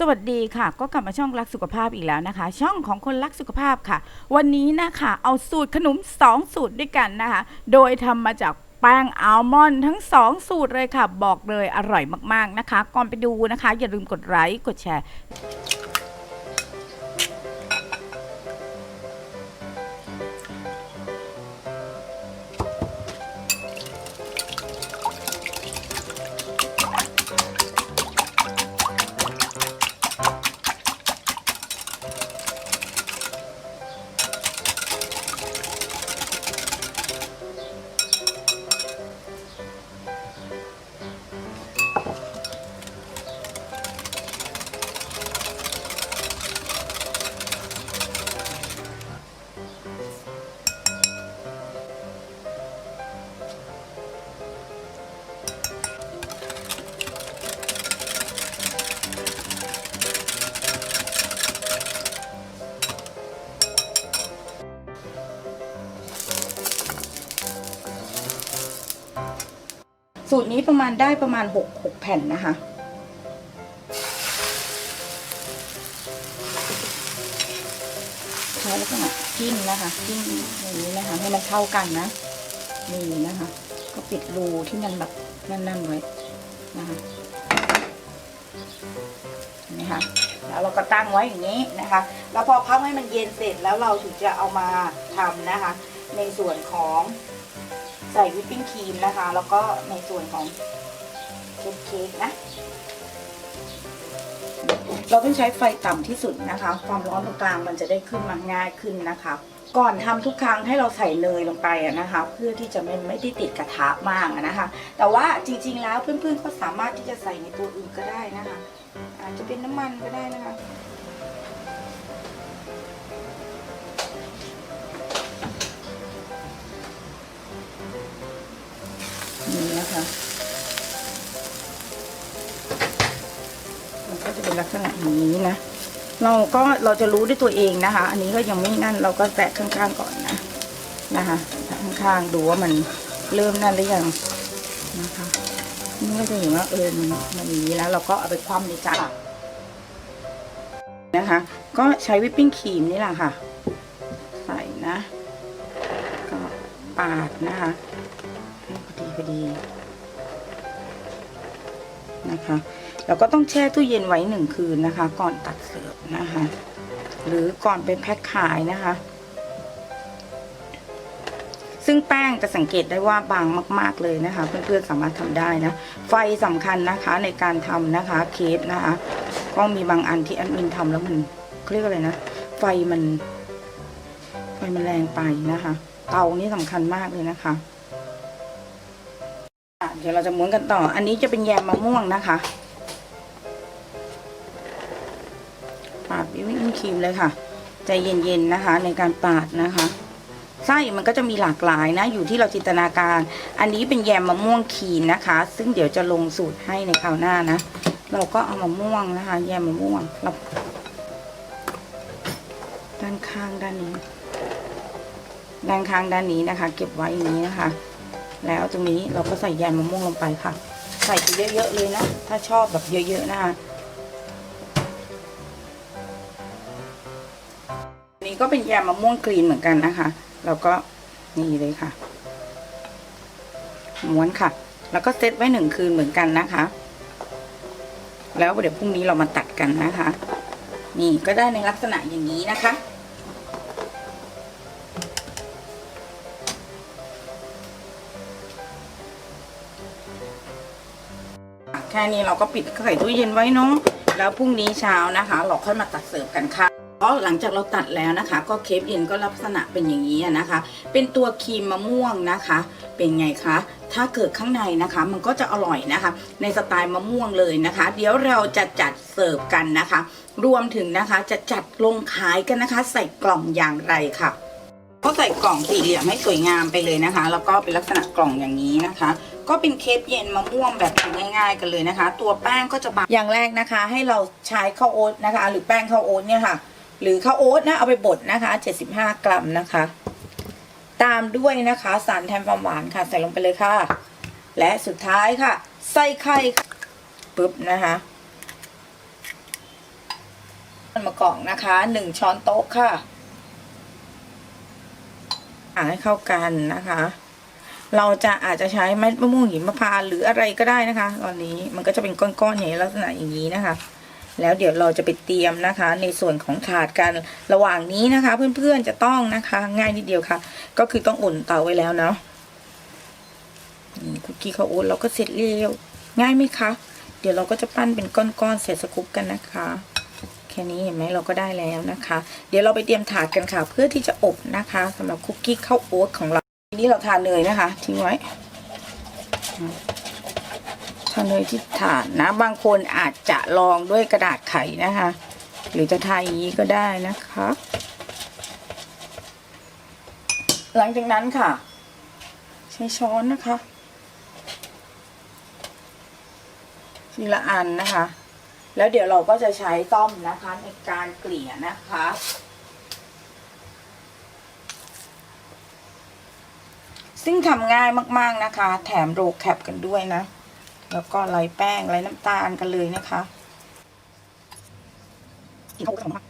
สวัสดีค่ะ ก็กลับมาช่องรักสุขภาพอีกแล้วนะคะ ช่องของคนรักสุขภาพค่ะ วันนี้นะคะเอาสูตรขนม 2 สูตรด้วยกันนะคะ โดยทำมาจากแป้งอัลมอนด์ทั้ง 2 สูตรเลยค่ะ บอกเลยอร่อยมากๆนะคะ ก่อนไปดูนะคะ อย่าลืมกดไลค์กดแชร์ สูตรนี้ประมาณได้ประมาณ6 6แผ่นนะคะ ใช้ลักษณะจิ้มนะคะจิ้มอย่างนี้นะคะ ให้มันเข้ากันนะนี่นะคะ ก็ปิดรูที่มันแบบนั่นๆไว้นะคะนี่ค่ะแล้วเราก็ตั้งไว้อย่างนี้นะคะ แล้วพอพักให้มันเย็นเสร็จแล้วเราถึงจะเอามาทำนะคะ ในส่วนของ ใส่วิปปิ้งครีมนะคะ แล้วก็ในส่วนของเค้กเค้กนะ เราต้องใช้ไฟต่ำที่สุดนะคะ ความร้อนตรงกลางมันจะได้ขึ้นมาง่ายขึ้นนะคะ ก่อนทำทุกครั้งให้เราใส่เนยลงไปนะคะ เพื่อที่จะไม่ไม่ได้ติดกระทะมากนะคะ แต่ว่าจริงๆแล้วเพื่อนๆก็สามารถที่จะใส่ในตัวอื่นก็ได้นะคะ อาจจะเป็นน้ำมันก็ได้นะคะ นี่นะคะมันก็จะเป็นลักษณะอย่างนี้นะ เราก็เราจะรู้ด้วยตัวเองนะคะ อันนี้ก็ยังไม่นั่นเราก็แตะข้างๆก่อนนะนะคะข้างๆดูว่ามันเริ่มนั่นหรือยังนะคะนี่ก็จะเห็นว่าเออมันมันนี้แล้ว เราก็เอาไปคว่ำในจานนะคะ ก็ใช้วิปปิ้งครีมนี่แหละค่ะ ใส่นะ ก็ปาดนะคะ พอดีนะคะแล้วก็ต้องแช่ตู้เย็นไว้หนึ่งคืนนะคะ ก่อนตัดเสิร์ฟนะคะ หรือก่อนไปแพ็คขายนะคะ ซึ่งแป้งจะสังเกตได้ว่าบางมาก ๆเลยนะคะ เพื่อนๆสามารถทำได้นะ ไฟสำคัญนะคะในการทำนะคะเคฟนะคะ ก็มีบางอันที่แอดมินทำแล้วมันเรียกอะไรนะไฟมัน ไฟมันแรงไปนะคะ เตานี่สำคัญมากเลยนะคะ ดี๋ยวเราจะม้วนกันต่อ อันนี้จะเป็นแยมมะม่วงนะคะปาดวิปปิ้งครีมเลยค่ะ ใจเย็นๆนะคะ ในการปาดนะคะไส้มันก็จะมีหลากหลายนะ อยู่ที่เราจินตนาการ อันนี้เป็นแยมมะม่วงคีนนะคะ ซึ่งเดี๋ยวจะลงสูตรให้ในคราวหน้านะ เราก็เอามะม่วงนะคะ แยมมะม่วงเราด้านข้างด้านนี้ ด้านข้างด้านนี้นะคะ เก็บไว้อย่างนี้นะคะ แล้วตรงนี้เราก็ใส่แยมมะม่วงลงไปค่ะ ใส่ไปเยอะๆเลยนะ ถ้าชอบแบบเยอะๆนะคะนนี้ก็เป็นแยมมะม่วงกรีนเหมือนกันนะคะ เราก็นี่เลยค่ะ ม้วนค่ะ แล้วก็เซตไว้หนึ่งคืนเหมือนกันนะคะ แล้วเดี๋ยวพรุ่งนี้เรามาตัดกันนะคะ นี่ก็ได้ในลักษณะอย่างนี้นะคะ ค่นี้เราก็ปิดใส่ตู้เย็นไว้เนาะแล้วพรุ่งนี้เช้านะคะ เราค่อยมาตัดเสิร์ฟกันค่ะเพราะหลังจากเราตัดแล้วนะคะ ก็เคฟเย็นก็ลักษณะเป็นอย่างนี้นะคะ เป็นตัวครีมมะม่วงนะคะ เป็นไงคะถ้าเกิดข้างในนะคะ มันก็จะอร่อยนะคะ ในสไตล์มะม่วงเลยนะคะ เดี๋ยวเราจะจัดเสิร์ฟกันนะคะ รวมถึงนะคะจะจัดลงขายกันนะคะ ใส่กล่องอย่างไรค่ะ ก็ใส่กล่องสี่เหลี่ยมให้สวยงามไปเลยนะคะ แล้วก็เป็นลักษณะกล่องอย่างนี้นะคะ ก็เป็นเคปเย็นมะม่วงแบบง่าย ๆ กันเลยนะคะ ตัวแป้งก็จะบางอย่างแรกนะคะ ให้เราใช้ข้าวโอ๊ตนะคะ หรือแป้งข้าวโอ๊ตเนี่ยค่ะ หรือข้าวโอ๊ตนะเอาไปบดนะคะ 75 กรัมนะคะ ตามด้วยนะคะสารแทนความหวานค่ะ ใส่ลงไปเลยค่ะ และสุดท้ายค่ะใส่ไข่ปุ๊บนะคะมะกอกนะคะหนึ่งช้อนโต๊ะค่ะ อ่าให้เข้ากันนะคะ เราจะอาจจะใช้เม็ดมะม่วงหิมพานต์หรืออะไรก็ได้นะคะ ตอนนี้มันก็จะเป็นก้อนๆอย่างลักษณะอย่างนี้นะคะ แล้วเดี๋ยวเราจะไปเตรียมนะคะ ในส่วนของถาดกันระหว่างนี้นะคะ เพื่อนๆจะต้องนะคะ ง่ายนิดเดียวค่ะ ก็คือต้องอุ่นเตาไว้แล้วเนาะนี่คุกกี้ข้าวโอ๊ตเราก็เสร็จเร็วง่ายไหมคะ เดี๋ยวเราก็จะปั้นเป็นก้อนๆเสร็จสกุปกันนะคะ ค่นี้เห็นไหมเราก็ได้แล้วนะคะ เดี๋ยวเราไปเตรียมถาดกันค่ะ เพื่อที่จะอบนะคะสำหรับคุกกี้ข้าวโอ๊ตของเราทีนี้เราทานเนยนะคะ ทิ้งไว้ทานเนยที่ถาดนะบางคนอาจจะลองด้วยกระดาษไขนะคะ หรือจะทาอย่างนี้ก็ได้นะคะ หลังจากนั้นค่ะ ใช้ช้อนนะคะทีละอันนะคะ แล้วเดี๋ยวเราก็จะใช้ต้อมนะคะในการเกลี่ยนะคะ ซึ่งทำง่ายมากๆนะคะ แถมโรลแคปกันด้วยนะ แล้วก็ไล่แป้งไล่น้ำตาลกันเลยนะคะกินข้ากับขนมาก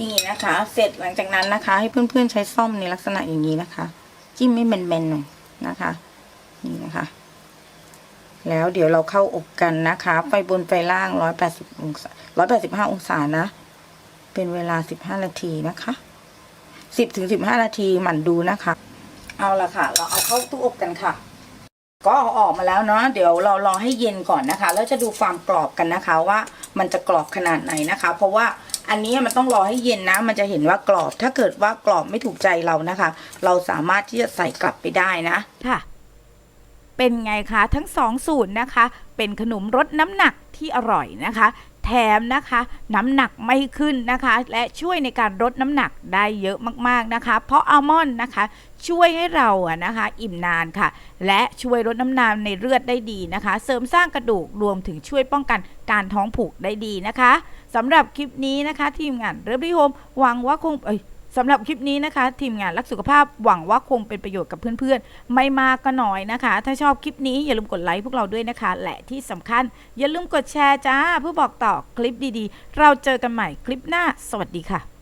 นี่นะคะ เสร็จหลังจากนั้นนะคะ ให้เพื่อนๆใช้ซ่อมในลักษณะอย่างนี้นะคะ จิ้มไม่แบนๆหน่อยนะคะ นี่นะคะ แล้วเดี๋ยวเราเข้าอบกันนะคะไฟบนไฟล่าง180องศา185องศานะ เป็นเวลา15นาทีนะคะ10ถึง15นาทีหมั่นดูนะคะ เอาละค่ะ เราเอาเข้าตู้อบกันค่ะ ก็เอาออกมาแล้วเนาะเดี๋ยวเรารอให้เย็นก่อนนะคะ แล้วจะดูความกรอบกันนะคะว่ามันจะกรอบขนาดไหนนะคะ เพราะว่า อันนี้มันต้องรอให้เย็นนะ มันจะเห็นว่ากรอบ ถ้าเกิดว่ากรอบไม่ถูกใจเรานะคะ เราสามารถที่จะใส่กลับไปได้นะ ค่ะ เป็นไงคะ ทั้งสองสูตรนะคะ เป็นขนมรสน้ำหนักที่อร่อยนะคะ แถมนะคะ น้ำหนักไม่ขึ้นนะคะ และช่วยในการลดน้ำหนักได้เยอะมากๆนะคะ เพราะอัลมอนด์นะคะ ช่วยให้เราอะนะคะ อิ่มนานค่ะ และช่วยลดน้ำหนานในเลือดได้ดีนะคะ เสริมสร้างกระดูกรวมถึงช่วยป้องกันการท้องผูกได้ดีนะคะสำหรับคลิปนี้นะคะ ทีมงานเริ่มที่โฮมหวังว่าคงเอ้ย สำหรับคลิปนี้นะคะ ทีมงานรักสุขภาพหวังว่าคงเป็นประโยชน์กับเพื่อนๆ ไม่มากก็น้อยนะคะ ถ้าชอบคลิปนี้อย่าลืมกดไลค์พวกเราด้วยนะคะ และที่สำคัญ อย่าลืมกดแชร์จ้าเพื่อบอกต่อคลิปดีๆ เราเจอกันใหม่คลิปหน้า สวัสดีค่ะ